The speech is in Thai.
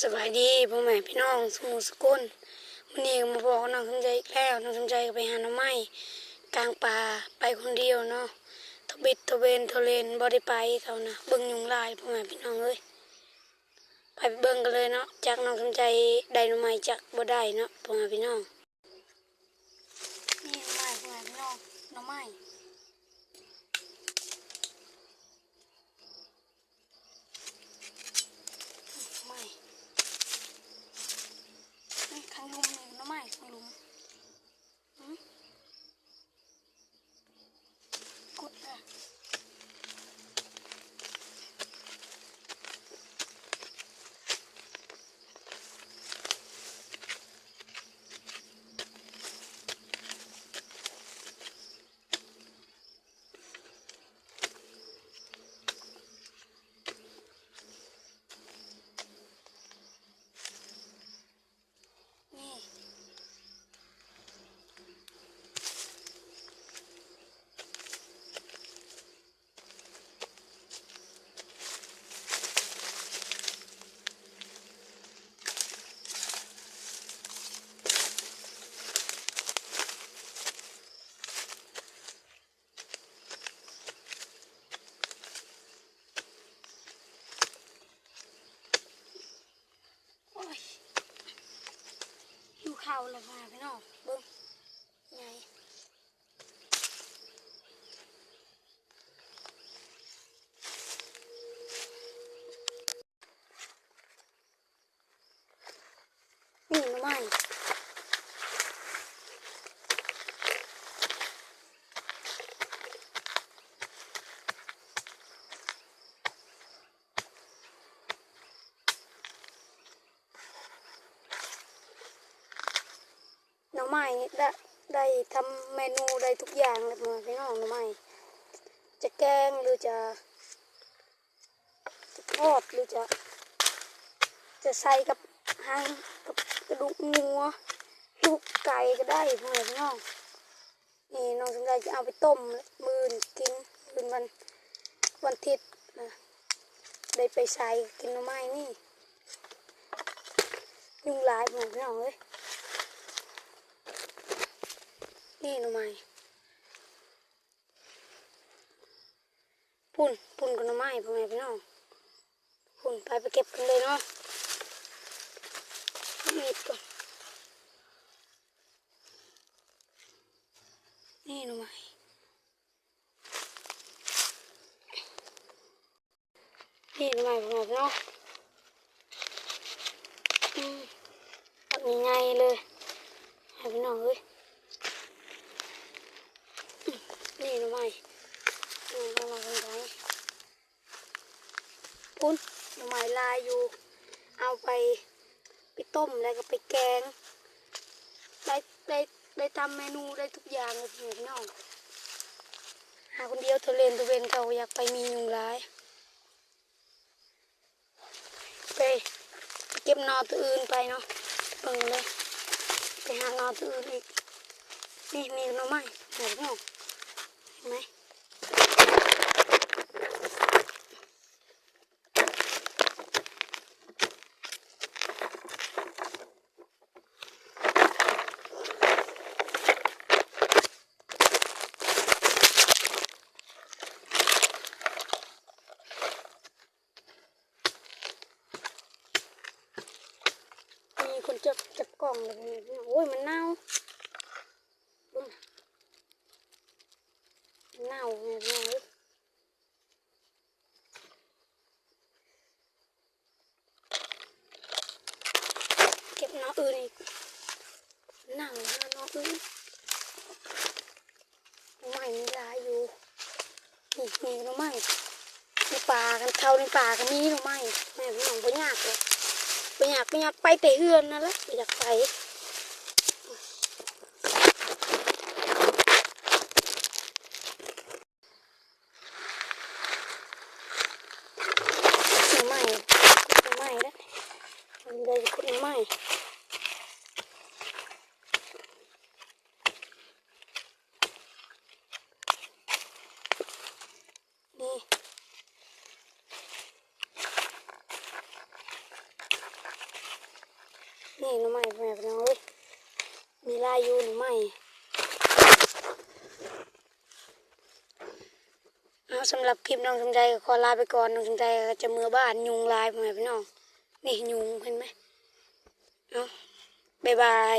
สบายดีพ่อแม่พี่น้องสมุสกุลวันนี้มาบอกน้องสนใจอีกแล้วน้องสนใจก็ไปหาหน้ำไม้กลางป่าไปคนเดียวเนาะทบิดทเวนทเลนบ่ไดไปเขานะเบิ่งยุงลายพ่อแม่พี่น้องเอ้ยไปเบิ่งกันเลยเนาะจากน้องสนใจได้หน้ำไม้จากบ่ได้เนาะพ่อแม่พี่น้องนี่หน้ำไม้พ่อแม่พี่น้องหน้ำไม้หน้ำไม้ นี่ข้างลุมนี่หน้ำไม้ข้างลุมหืมกุดอะนี่ โอ้ยหิวข้าวลงมาพี่น้องเบิ้งไง น้ำไม้นี่ได้ได้ทำเมนูได้ทุกอย่างเลยมาพี่น้องหน้ำไม้จะแกงหรือจะจะทอดหรือจะ จะใส่กับหางกับกระดูกงัวลูกไก่ก็ได้พ่อแม่พี่น้องนี่น้องสมใจจะเอาไปต้มมือนกินมืนวันวันอาทิตย์นะได้ไปใส่กินน่อไม้นี่ ยุงหลายพ่อแม่พี่น้องเอ้ย นี่หน่อไม้ปุ่นปุ่นกับหน่อไม้พ่อแม่พี่น้องปุ่นไปไปเก็บกันเลยเนาะมีดก่อนนี่หนูไหมนี่หนูไหมผมเนาะอืมแบบนี้ไงเลยให้พี่น้องเอ้ยอืม นี่หนูไมนี่หนูไหนไทยปุ้นหนูไมลายอยู่ เอาไปไปต้มแล้วก็ไปแกง ได้ได้ได้ทำเมนูได้ทุกอย่างเลยพี่น้องหาคนเดียวเธอเลนตัวเวนเขาอยากไปมียุงร้าย ไปเก็บนอตัวอื่นไปเนาะเบิ่งเลย ไปหานอตัวอื่นอีก นี่นี่หน่อไม้เห็นไหมเห็น ไหมมีคนจับจับกล่องเลยโอ้ยมันเน่าเบิ่งมั นเน่าเนี่ยเอ้ยเก็บน้องอื่นอีกหนังหาน้องอื่นใหม่มีลายอยู่นี่มีหน้องใหม่ในป่ากันเข้าในป่าก็มีหน้องใหม่แม่พี่น้องบ่ยากเลยบ่อยากบ่อยากไปแต่เฮือนนั่นแหละอยากไปหน้องใหม่หน้องใหม่เด้อมันเลยจะขุดหน้องใหม่ นี่ นี่หนูไม่แม่พี่น้องเอ้ยมีลายอยู่หน้ำไม่เอาสำหรับคลิปน้องสมใจก็ขอลาไปก่อนน้องสมใจก็จะมือบ้านยุงลายแม่พี่น้องนี่ยุงเห็นไหมเอาบ๊ายบาย